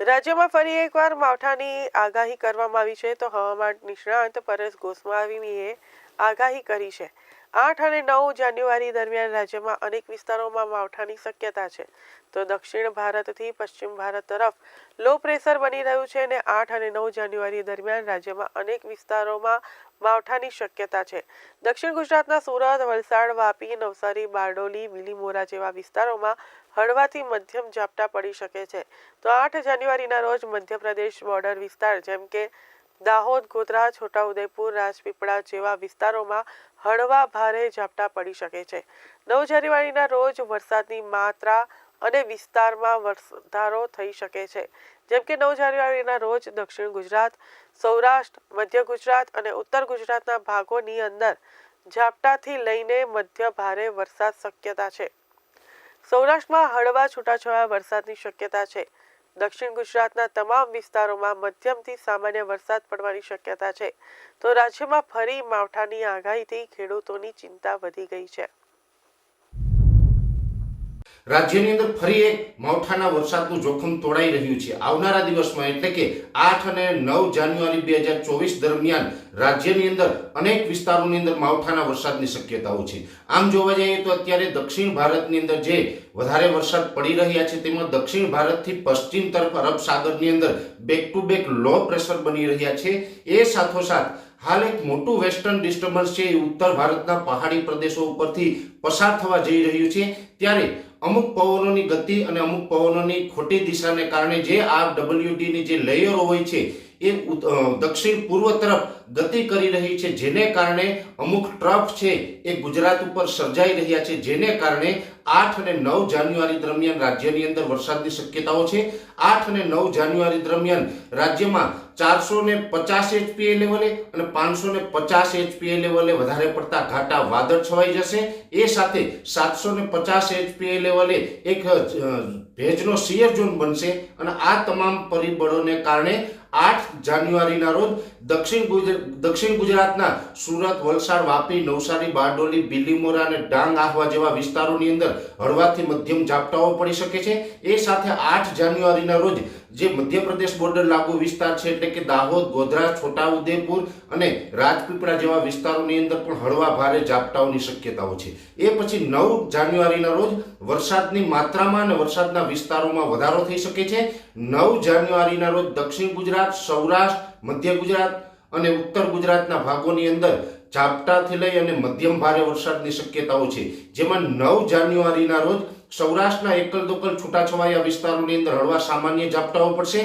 રાજ્યમાં ફરી એકવાર માવઠાની આગાહી કરવામાં આવી છે. તો હવામાન નિષ્ણાંત પરેશ ગોસ્વામીએ આગાહી કરી છે. આઠ અને નવ જાન્યુઆરી દરમિયાન રાજ્યમાં અનેક વિસ્તારોમાં માવઠાની શક્યતા છે. તો દક્ષિણ ભારતથી પશ્ચિમ ભારત તરફ લો પ્રેશર બની રહ્યું છે અને આઠ અને નવ જાન્યુઆરી દરમિયાન રાજ્યમાં અનેક વિસ્તારોમાં માવઠાની શક્યતા છે. દક્ષિણ ગુજરાતના સુરત, વલસાડ, વાપી, નવસારી, બારડોલી, બીલીમોરા જેવા વિસ્તારોમાં હળવાથી મધ્યમ ઝાપટા પડી શકે છે. તો આઠ જાન્યુઆરીના રોજ મધ્યપ્રદેશ બોર્ડર વિસ્તાર જેમ કે દાહોદ, ગોધરા, છોટાઉદેપુર, રાજપીપળા જેવા વિસ્તારોમાં હળવા ભારે ઝાપટા પડી શકે છે. નવ જાન્યુઆરીના રોજ વરસાદની માત્રા અને વિસ્તારમાં વધારો થઈ શકે છે. જેમ કે નવ જાન્યુઆરીના રોજ દક્ષિણ ગુજરાત, સૌરાષ્ટ્ર, મધ્ય ગુજરાત અને ઉત્તર ગુજરાતના ભાગોની અંદર ઝાપટાથી લઈને મધ્ય ભારે વરસાદ શક્યતા છે. સૌરાષ્ટ્રમાં હળવા છૂટાછવાયા વરસાદની શક્યતા છે. દક્ષિણ ગુજરાતના તમામ વિસ્તારોમાં મધ્યમથી સામાન્ય વરસાદ પડવાની શક્યતા છે. તો રાજ્યમાં ફરી માવઠાની આગાહીથી ખેડૂતોની ચિંતા વધી ગઈ છે. રાજ્યની અંદર ફરી એક માવઠાના વરસાદનું જોખમ તોડાઈ રહ્યું છે. આવનારા દિવસમાં એટલે કે આઠ અને નવ જાન્યુઆરી બે હજાર ચોવીસ દરમિયાન રાજ્યની અંદર અનેક વિસ્તારોની અંદર માવઠાના વરસાદની શક્યતાઓ છે. આમ જોવા જઈએ તો અત્યારે દક્ષિણ ભારતની અંદર જે વધારે વરસાદ પડી રહ્યા છે, તેમાં દક્ષિણ ભારતથી પશ્ચિમ તરફ અરબ સાગરની અંદર back to back low pressure બની રહ્યા છે. એ સાથોસાથ હાલ એક મોટું વેસ્ટર્ન ડિસ્ટર્બન્સ છે એ ઉત્તર ભારતના પહાડી પ્રદેશો ઉપરથી પસાર થવા જઈ રહ્યું છે. ત્યારે અમુક પવનોની ગતિ અને અમુક પવનોની ખોટી દિશાને કારણે જે આ ડબલ્યુડીની જે લેયરો હોય છે, એ દક્ષિણ પૂર્વ તરફ ગતિ કરી રહી છે, જેને કારણે અમુક ટ્રફ છે, એ ગુજરાત ઉપર સર્જાઈ રહ્યા છે, જેને કારણે આઠ અને નવ જાન્યુઆરી દરમિયાન રાજ્યની અંદર વરસાદની શક્યતાઓ છે. આઠ અને નવ જાન્યુઆરી દરમિયાન રાજ્યમાં ચારસો ને પચાસ એચપીએ લેવલે અને પાંચસો ને પચાસ એચપીએ લેવલે વધારે પડતા ઘાટા વાદળ છવાઈ જશે. એ સાથે સાતસો ને પચાસ એચપીએ લેવલે એક ભેજનો સિયર ઝોન બનશે અને આ તમામ પરિબળોને કારણે આઠ જાન્યુઆરીના રોજ દક્ષિણ દક્ષિણ ગુજરાતના સુરત, વલસાડ, વાપી, નવસારી, બારડોલી, બિલીમોરા અને ડાંગ આહવા જેવા વિસ્તારોની અંદર હળવાથી મધ્યમ ઝાપટાઓ પડી શકે છે. એ સાથે આઠ જાન્યુઆરીના રોજ જે મધ્યપ્રદેશ બોર્ડર લાગુ વિસ્તાર છે એટલે કે દાહોદ, ગોધરા, છોટાઉદેપુર અને રાજપીપળા જેવા વિસ્તારોની અંદર પણ હળવા ભારે ઝાપટાઓની શક્યતાઓ છે. એ પછી નવ જાન્યુઆરીના રોજ વરસાદની માત્રામાં અને વરસાદના વિસ્તારોમાં વધારો થઈ શકે છે. નવ જાન્યુઆરીના રોજ દક્ષિણ ગુજરાત, સૌરાષ્ટ્ર, મધ્ય ગુજરાત અને ઉત્તર ગુજરાતના ભાગોની અંદર ઝાપટાથી લઈ અને મધ્યમ ભારે વરસાદની શક્યતાઓ છે. જેમાં નવ જાન્યુઆરીના રોજ સૌરાષ્ટ્રના એકલ દોકલ છૂટાછવાયા વિસ્તારોની અંદર હળવા સામાન્ય ઝાપટાઓ પડશે.